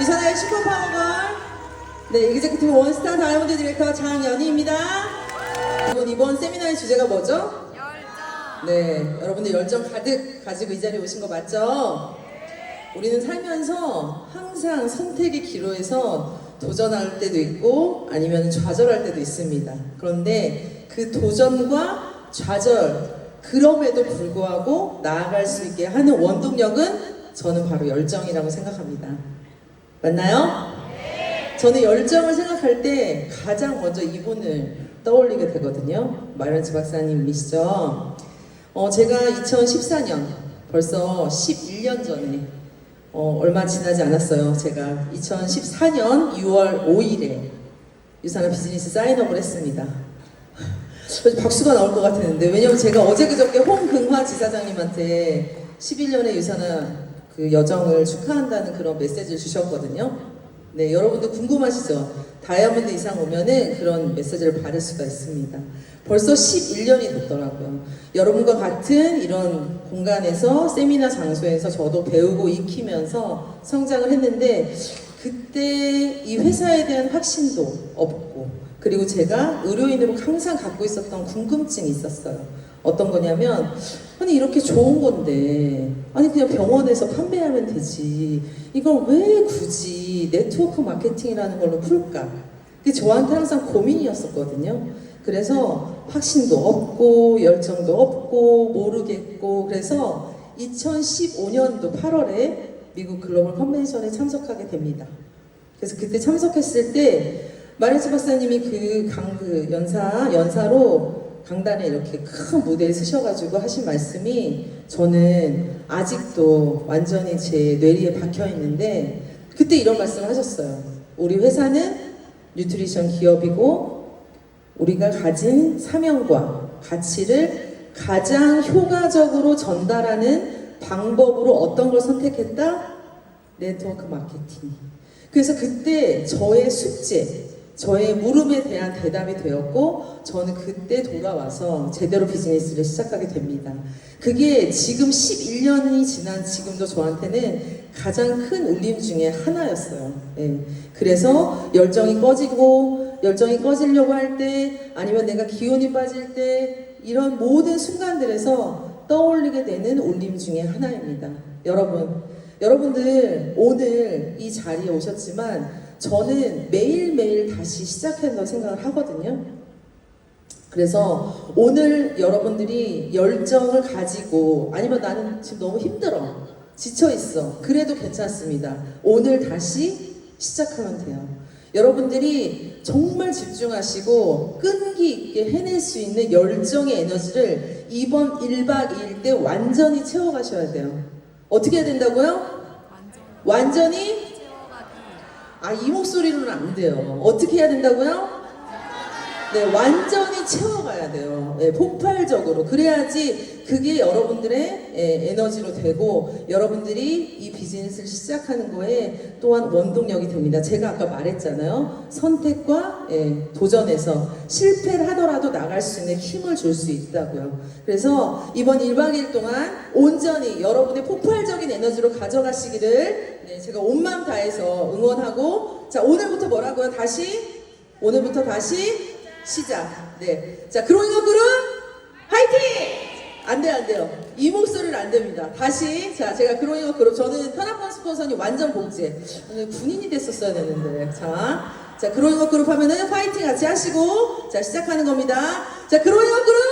이선아의 슈퍼파워걸 네, 이그제큐티브 원스타 다이아몬드 디렉터 장연희입니다. 여러분 이번 세미나의 주제가 뭐죠? 열정. 네, 여러분들 열정 가득 가지고 이 자리에 오신 거 맞죠? 우리는 살면서 항상 선택의 기로에서 도전할 때도 있고 아니면 좌절할 때도 있습니다. 그런데 그 도전과 좌절, 그럼에도 불구하고 나아갈 수 있게 하는 원동력은 저는 바로 열정이라고 생각합니다. 맞나요? 저는 열정을 생각할 때 가장 먼저 이분을 떠올리게 되거든요. 마련지 박사님이시죠. 어, 제가 2014년 벌써 11년 전에 어, 얼마 지나지 않았어요. 제가 2014년 6월 5일에 유산한 비즈니스 사인업을 했습니다. 박수가 나올 것 같았는데 왜냐면 제가 어제 그저께 홍금화 지사장님한테 11년의 유산한 그 여정을 축하한다는 그런 메시지를 주셨거든요. 네, 여러분도 궁금하시죠? 다이아몬드 이상 오면은 그런 메시지를 받을 수가 있습니다. 벌써 11년이 됐더라고요. 여러분과 같은 이런 공간에서 세미나 장소에서 저도 배우고 익히면서 성장을 했는데 그때 이 회사에 대한 확신도 없고 그리고 제가 의료인으로 항상 갖고 있었던 궁금증이 있었어요. 어떤 거냐면 아니 이렇게 좋은 건데 아니 그냥 병원에서 판매하면 되지 이걸 왜 굳이 네트워크 마케팅이라는 걸로 풀까? 그게 저한테 항상 고민이었었거든요. 그래서 확신도 없고 열정도 없고 모르겠고 그래서 2015년도 8월에 미국 글로벌 컨벤션에 참석하게 됩니다. 그래서 그때 참석했을 때 마르츠 박사님이 그 강 그 연사 연사로 강단에 이렇게 큰 무대에 서셔가지고 하신 말씀이 저는 아직도 완전히 제 뇌리에 박혀 있는데 그때 이런 말씀을 하셨어요. 우리 회사는 뉴트리션 기업이고 우리가 가진 사명과 가치를 가장 효과적으로 전달하는 방법으로 어떤 걸 선택했다? 네트워크 마케팅. 그래서 그때 저의 숙제, 저의 물음에 대한 대답이 되었고 저는 그때 돌아와서 제대로 비즈니스를 시작하게 됩니다. 그게 지금 11년이 지난 지금도 저한테는 가장 큰 울림 중에 하나였어요. 예. 그래서 열정이 꺼지고 열정이 꺼지려고 할 때 아니면 내가 기운이 빠질 때 이런 모든 순간들에서 떠올리게 되는 울림 중에 하나입니다. 여러분, 여러분들 오늘 이 자리에 오셨지만 저는 매일매일 다시 시작한다고 생각을 하거든요. 그래서 오늘 여러분들이 열정을 가지고 아니면 나는 지금 너무 힘들어. 지쳐 있어. 그래도 괜찮습니다. 오늘 다시 시작하면 돼요. 여러분들이 정말 집중하시고 끈기 있게 해낼 수 있는 열정의 에너지를 이번 1박 2일 때 완전히 채워가셔야 돼요. 어떻게 해야 된다고요? 완전. 완전히. 아, 이 목소리로는 안 돼요. 어떻게 해야 된다고요? 네, 완전히 채워가야 돼요. 네, 폭발적으로. 그래야지 그게 여러분들의 예, 에너지로 되고 여러분들이 이 비즈니스를 시작하는 거에 또한 원동력이 됩니다. 제가 아까 말했잖아요. 선택과 예, 도전에서 실패를 하더라도 나갈 수 있는 힘을 줄 수 있다고요. 그래서 이번 1박 2일 동안 온전히 여러분의 폭발적인 에너지로 가져가시기를 네, 제가 온 마음 다해서 응원하고 자, 오늘부터 뭐라고요? 다시 오늘부터 다시 시작. 네. 자, 그로잉어 그룹 화이팅! 안 돼요, 안 돼요. 이 목소리는 안 됩니다. 다시. 자, 제가 그로잉어 그룹. 저는 편합한 스폰서님 완전 복제. 오늘 군인이 됐었어야 되는데. 자. 자, 그로잉어 그룹 하면은 화이팅 같이 하시고. 자, 시작하는 겁니다. 자, 그로잉어 그룹